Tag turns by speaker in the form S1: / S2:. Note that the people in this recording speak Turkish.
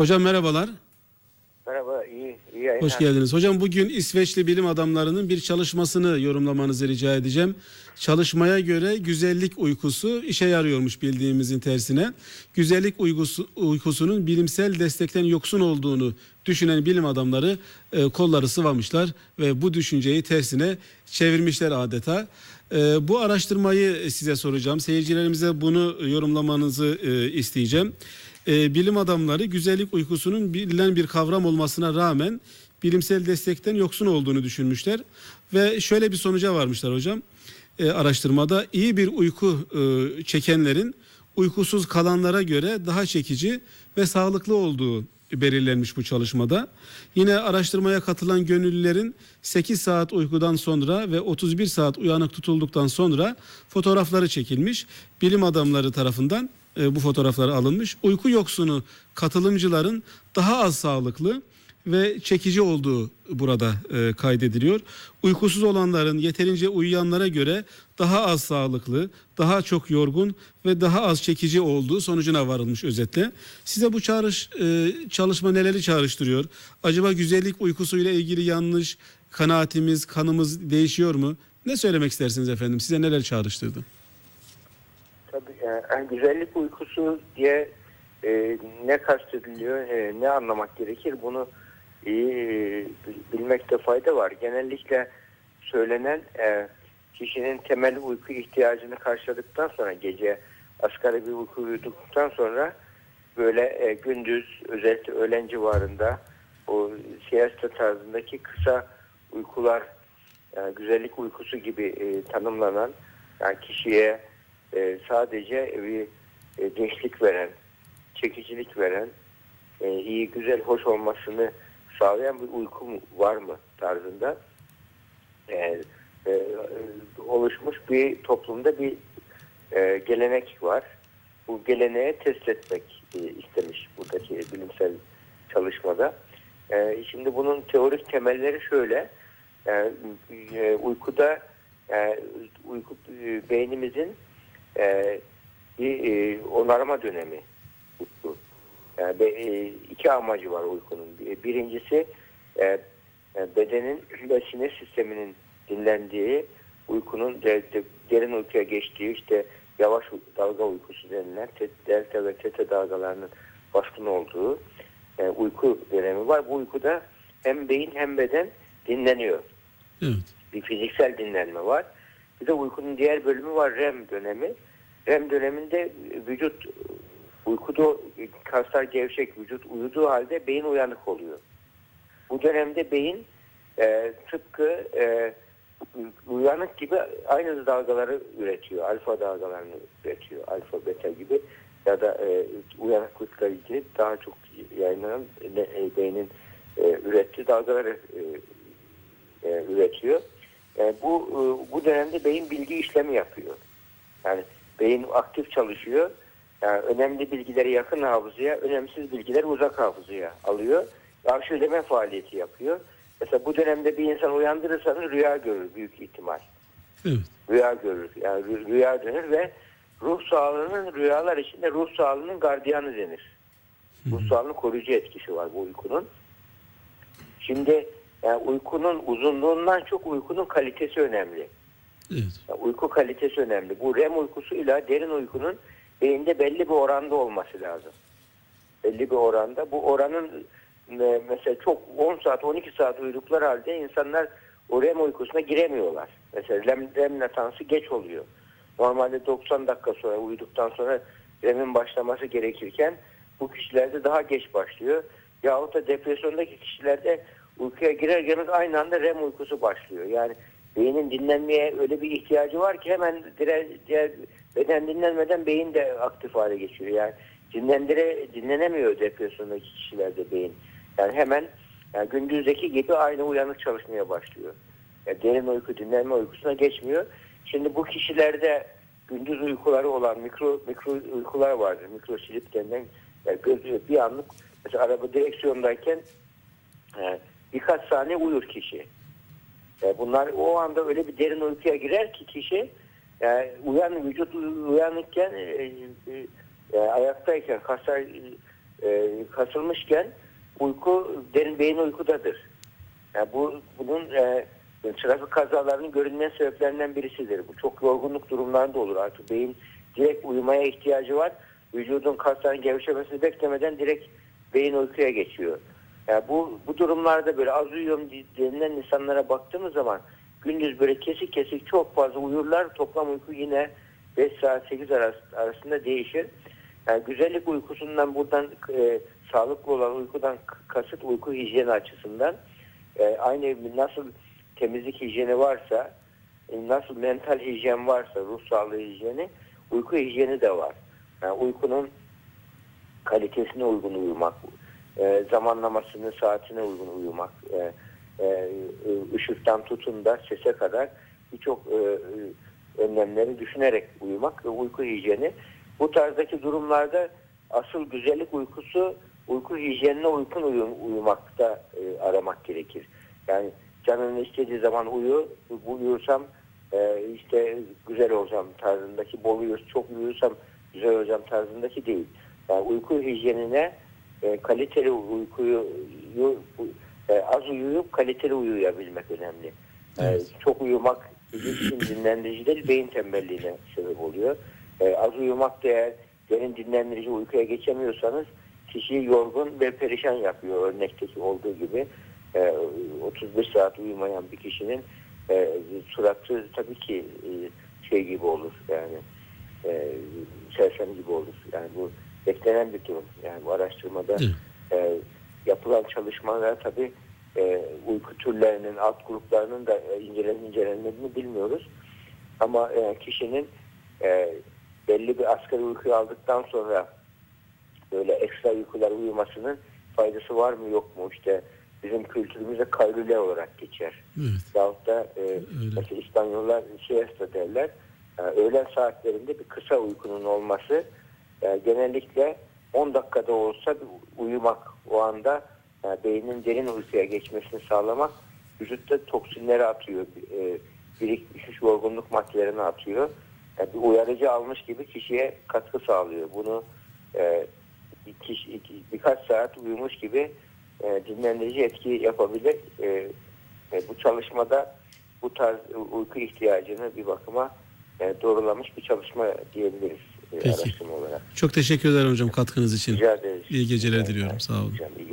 S1: Hocam merhabalar.
S2: Merhaba, iyi, iyi yayınlar.
S1: Hoş geldiniz. Hocam bugün İsveçli bilim adamlarının bir çalışmasını yorumlamanızı rica edeceğim. Çalışmaya göre güzellik uykusu işe yarıyormuş bildiğimizin tersine. Güzellik uykusu, uykusunun bilimsel destekten yoksun olduğunu düşünen bilim adamları e, kolları sıvamışlar ve bu düşünceyi tersine çevirmişler adeta. E, bu araştırmayı size soracağım. Seyircilerimize bunu yorumlamanızı e, isteyeceğim. E, bilim adamları güzellik uykusunun bilinen bir kavram olmasına rağmen bilimsel destekten yoksun olduğunu düşünmüşler ve şöyle bir sonuca varmışlar hocam. E, araştırmada iyi bir uyku e, çekenlerin uykusuz kalanlara göre daha çekici ve sağlıklı olduğu belirlenmiş bu çalışmada. Yine araştırmaya katılan gönüllülerin 8 saat uykudan sonra ve 31 saat uyanık tutulduktan sonra fotoğrafları çekilmiş. Bilim adamları tarafından e, bu fotoğraflar alınmış. Uyku yoksunu katılımcıların daha az sağlıklı ve çekici olduğu burada e, kaydediliyor. Uykusuz olanların yeterince uyuyanlara göre daha az sağlıklı, daha çok yorgun ve daha az çekici olduğu sonucuna varılmış özetle. Size bu çağrış e, çalışma neleri çağrıştırıyor? Acaba güzellik uykusuyla ilgili yanlış kanaatimiz, kanımız değişiyor mu? Ne söylemek istersiniz efendim? Size neler çağrıştırdı?
S2: Tabii, e, yani güzellik uykusu diye e, ne kastediliyor, e, ne anlamak gerekir bunu iyi e, bil- bilmekte fayda var. Genellikle söylenen e, kişinin temel uyku ihtiyacını karşıladıktan sonra gece asgari bir uyku uyuduktan sonra böyle e, gündüz özellikle öğlen civarında o siesta tarzındaki kısa uykular yani güzellik uykusu gibi e, tanımlanan yani kişiye e, sadece bir e, gençlik veren, çekicilik veren, e, iyi, güzel, hoş olmasını sağlayan bir uyku mu- var mı tarzında e, e, oluşmuş bir toplumda bir e, gelenek var. Bu geleneğe test etmek e, istemiş buradaki bilimsel çalışmada. E, şimdi bunun teorik temelleri şöyle. E, e, uykuda e, uyku e, beynimizin e, bir e, onarma dönemi uyku. Yani be- e, iki amacı var uykunun. Bir- Birincisi e, e, bedenin ve sinir sisteminin dinlendiği, uykunun de, de- derin uykuya geçtiği işte yavaş dalga uykusu denilen delta ve teta dalgalarının baskın olduğu e, uyku dönemi var. Bu uykuda hem beyin hem beden dinleniyor
S1: Evet.
S2: bir fiziksel dinlenme var. Bir de uykunun diğer bölümü var REM dönemi. REM döneminde vücut uykuda kaslar gevşek vücut uyuduğu halde beyin uyanık oluyor. Bu dönemde beyin e, tıpkı e, uyanık gibi aynı dalgaları üretiyor. Alfa dalgalarını üretiyor. Alfa beta gibi ya da e, uyanıklıkla ilgili daha çok yayınlanan e, beynin e, ürettiği dalgaları e, e, üretiyor. E, bu e, bu dönemde beyin bilgi işlemi yapıyor. Yani beyin aktif çalışıyor. Yani önemli bilgileri yakın hafızaya, önemsiz bilgileri uzak hafızaya alıyor. Arşivleme faaliyeti yapıyor. Mesela bu dönemde bir insan uyandırırsanız rüya görür büyük ihtimal.
S1: Evet.
S2: Rüya görür. Yani rü- rüya dönür ve ruh sağlığının rüyalar içinde ruh sağlığının gardiyanı denir. Ruh sağlığının koruyucu etkisi var bu uykunun. Şimdi yani uykunun uzunluğundan çok uykunun kalitesi önemli.
S1: Evet.
S2: Yani uyku kalitesi önemli. Bu REM uykusuyla derin uykunun beyinde belli bir oranda olması lazım. Belli bir oranda. Bu oranın e, mesela çok 10 saat 12 saat uyudukları halde insanlar o REM uykusuna giremiyorlar. Mesela REM, REM latansı geç oluyor. Normalde 90 dakika sonra uyuduktan sonra REM'in başlaması gerekirken bu kişilerde daha geç başlıyor. Yahut da depresyondaki kişilerde uykuya girer girmez aynı anda REM uykusu başlıyor. Yani beynin dinlenmeye öyle bir ihtiyacı var ki hemen diğer, diğer beden dinlenmeden beyin de aktif hale geçiyor. Yani dinlendire dinlenemiyor depresyondaki kişilerde beyin. Yani hemen yani gündüzdeki gibi aynı uyanık çalışmaya başlıyor. Yani derin uyku dinlenme uykusuna geçmiyor. Şimdi bu kişilerde gündüz uykuları olan mikro mikro uykular vardır. Mikro silip denilen yani gözü bir anlık mesela araba direksiyondayken e, birkaç saniye uyur kişi. E, bunlar o anda öyle bir derin uykuya girer ki kişi yani uyan vücut uyanıkken e, e, e, ayaktayken kaslar e, e, kasılmışken uyku derin beyin uykudadır. Yani bu bunun e, trafik kazalarının görünmeyen sebeplerinden birisidir. Bu çok yorgunluk durumlarında olur. Artık beyin direkt uyumaya ihtiyacı var. Vücudun kasların gevşemesini beklemeden direkt beyin uykuya geçiyor. Bu bu durumlarda böyle az uyuyorum denilen insanlara baktığımız zaman gündüz böyle kesik kesik çok fazla uyurlar. Toplam uyku yine 5 saat 8 arası, arasında değişir. Yani güzellik uykusundan buradan e, sağlıklı olan uykudan kasıt uyku hijyeni açısından e, aynı nasıl temizlik hijyeni varsa e, nasıl mental hijyen varsa ruh sağlığı hijyeni uyku hijyeni de var. Yani uykunun kalitesine uygun uyumak, e, zamanlamasını saatine uygun uyumak, e, e, ışıktan tutun da sese kadar birçok e, önlemleri düşünerek uyumak ve uyku hijyeni. Bu tarzdaki durumlarda asıl güzellik uykusu uyku hijyenine uygun uyum, uyumakta e, aramak gerekir. Yani canının istediği zaman uyu, bu uyursam e, işte güzel olacağım tarzındaki, bol uyur, çok uyursam güzel olacağım tarzındaki değil. Yani uyku hijyenine e, kaliteli uykuyu yu- e, az uyuyup kaliteli uyuyabilmek önemli. E,
S1: Evet.
S2: çok uyumak için dinlendirici değil, beyin tembelliğine sebep oluyor. E, az uyumak da eğer derin dinlendirici uykuya geçemiyorsanız kişiyi yorgun ve perişan yapıyor örnekteki olduğu gibi. E, 35 saat uyumayan bir kişinin e, suratı tabii ki e, şey gibi olur yani e, sersem gibi olur. Yani bu beklenen bir durum. Yani bu araştırmada e, yapılan çalışmalar tabii e, uyku türlerinin alt gruplarının da e, incelen, incelenmediğini bilmiyoruz. Ama e, kişinin e, belli bir asgari uykuyu aldıktan sonra böyle ekstra uykular uyumasının faydası var mı yok mu işte bizim kültürümüzde kaylule olarak geçer.
S1: Evet.
S2: Yahut da e, mesela İspanyollar siesta derler. E, öğlen saatlerinde bir kısa uykunun olması e, genellikle 10 dakikada olsa uyumak o anda e, beynin derin uykuya geçmesini sağlamak vücutta toksinleri atıyor. E, birikmiş yorgunluk maddelerini atıyor. Yani bir uyarıcı almış gibi kişiye katkı sağlıyor. Bunu e, kişi, birkaç saat uyumuş gibi e, dinlendirici etki yapabilir. E, e, bu çalışmada bu tarz uyku ihtiyacını bir bakıma e, doğrulamış bir çalışma diyebiliriz e,
S1: Peki.
S2: araştırma olarak.
S1: Çok teşekkür ederim hocam katkınız için.
S2: Rica ederiz.
S1: İyi geceler diliyorum. Sağ olun.
S2: hocam, iyi